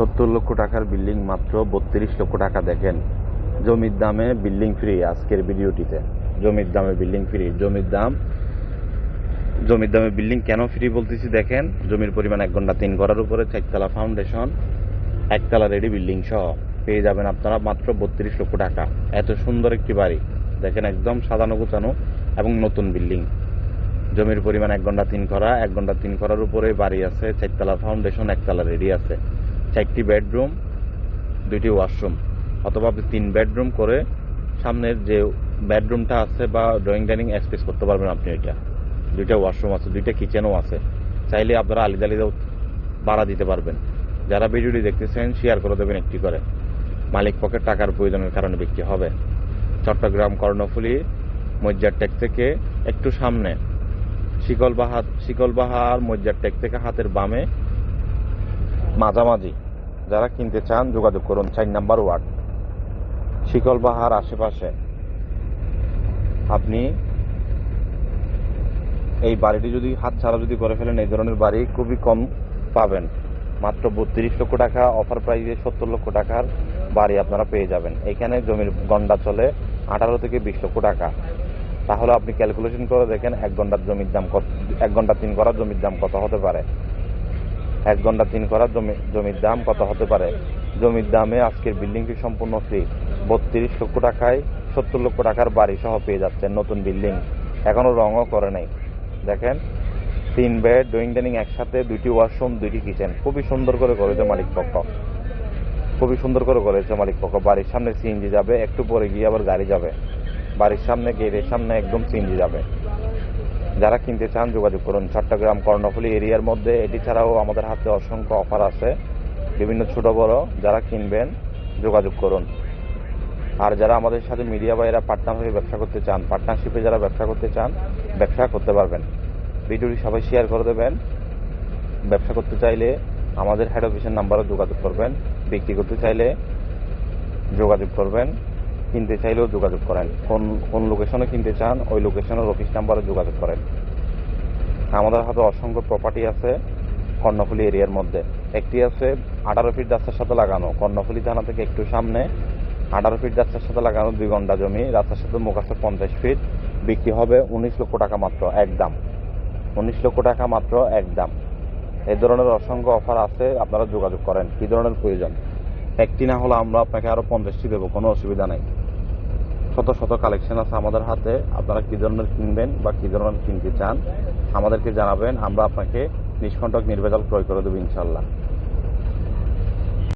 সত্তর লক্ষ টাকার বিল্ডিং মাত্র বত্রিশ লক্ষ টাকা দেখেন। জমির দামে বিল্ডিং ফ্রি আজকের ভিডিওটিতে। জমির দামে বিল্ডিং ফ্রি। জমির দাম জমির দামে বিল্ডিং কেন ফ্রি বলতেছি দেখেন। জমির পরিমাণ এক ঘণ্টা তিন ঘরের উপরে, চারতলা ফাউন্ডেশন একতলা রেডি বিল্ডিং সহ। পেয়ে যাবেন আপনারা মাত্র বত্রিশ লক্ষ টাকা। এত সুন্দর একটি বাড়ি। দেখেন একদম সাজানো গোছানো এবং নতুন বিল্ডিং। জমির পরিমাণ এক ঘণ্টা তিন করা এক ঘণ্টা তিন করার উপরে বাড়ি আছে, চারতলা ফাউন্ডেশন একতলা রেডি আছে। চারটি বেডরুম, দুইটি ওয়াশরুম অথবা আপনি তিন বেডরুম করে সামনের যে বেডরুমটা আছে বা ড্রয়িং ডাইনিং স্পেস করতে পারবেন আপনি এটা। দুইটা ওয়াশরুম আছে, দুইটা কিচেনও আছে। চাইলে আপনারা আলিদা আলিদাও ভাড়া দিতে পারবেন। যারা ভিডিওটি দেখতেছেন শেয়ার করে দেবেন একটি করে। মালিক পকেট টাকার প্রয়োজনের কারণে বিক্রি হবে। চট্টগ্রাম কর্ণফুলি, মজ্জার টেক থেকে একটু সামনে। শিকলবাহার শিকলবাহার, মজ্জার টেক থেকে হাতের বামে। মাঝামাঝি। যারা কিনতে চান, যোগাযোগ করুন চার নাম্বার ওয়ার্ড শিকলবাহার আশেপাশে। আপনি এই বাড়িটি যদি হাত ছাড়া যদি করে ফেলেন, এই ধরনের বাড়ি খুবই কম পাবেন। মাত্র বত্রিশ লক্ষ টাকা, অফার প্রাইসে সত্তর লক্ষ টাকার বাড়ি আপনারা পেয়ে যাবেন। এখানে জমির গন্ডা চলে আঠারো থেকে বিশ লক্ষ টাকা। তাহলে আপনি ক্যালকুলেশন করে দেখেন এক ঘণ্টার জমির দাম কত, এক ঘণ্টা তিন করা জমির দাম কত হতে পারে। এক ঘণ্টা তিন করা জমি, জমির দাম কত হতে পারে? জমির দামে আজকের বিল্ডিংটি সম্পূর্ণ ফ্রি। বত্রিশ লক্ষ টাকায় সত্তর লক্ষ টাকার বাড়ি সহ পেয়ে যাচ্ছেন নতুন বিল্ডিং। এখনও রঙও করে নাই। দেখেন, তিন বেড, ড্রয়িং ডাইনিং একসাথে, দুইটি ওয়াশরুম, দুইটি কিচেন। খুবই সুন্দর করে করেছে মালিক পক্ষ। খুবই সুন্দর করে করেছে মালিক পক্ষ। বাড়ির সামনে সিএনজি যাবে, একটু পরে গিয়ে আবার গাড়ি যাবে। বাড়ির সামনে, গেটের সামনে একদম সিএনজি যাবে। যারা কিনতে চান, যোগাযোগ করুন। চট্টগ্রাম কর্ণফুলী এরিয়ার মধ্যে এটি ছাড়াও আমাদের হাতে অসংখ্য অফার আছে। বিভিন্ন ছোট বড় যারা কিনবেন, যোগাযোগ করুন। আর যারা আমাদের সাথে মিডিয়া বাইরা পার্টনার ব্যবসা করতে চান পার্টনারশিপে যারা ব্যবসা করতে চান, ব্যবসা করতে পারবেন। ভিডিওটি সবাই শেয়ার করে দেবেন। ব্যবসা করতে চাইলে আমাদের হেড অফিসের নাম্বারে যোগাযোগ করবেন। বিক্রি করতে চাইলে যোগাযোগ করবেন। কিনতে চাইলেও যোগাযোগ করেন। কোন কোন লোকেশনে কিনতে চান, ওই লোকেশনের অফিস নাম্বারে যোগাযোগ করেন। আমাদের হাতে অসংখ্য প্রপার্টি আছে কর্ণফুলি এরিয়ার মধ্যে। একটি আছে আঠারো ফিট রাস্তার সাথে লাগানো, কর্ণফুলি থানা থেকে একটু সামনে। আঠারো ফিট রাস্তার সাথে লাগানো দুই ঘণ্টা জমি, রাস্তার সাথে মুখ আছে পঞ্চাশ ফিট বিক্রি হবে উনিশ লক্ষ টাকা মাত্র, এক দাম। উনিশ লক্ষ টাকা মাত্র, এক দাম। এ ধরনের অসংখ্য অফার আছে, আপনারা যোগাযোগ করেন। কি ধরনের প্রয়োজন? একটি না হলে আমরা আপনাকে আরও পঞ্চাশটি দেবো, কোনো অসুবিধা নাই। শত শত কালেকশন আছে আমাদের হাতে। আপনারা কী ধরনের কিনবেন বা কী ধরনের কিনতে চান, আমাদেরকে জানাবেন। আমরা আপনাকে নিষ্কণ্টক নির্ভেজাল ক্রয় করে দেবো ইনশাল্লাহ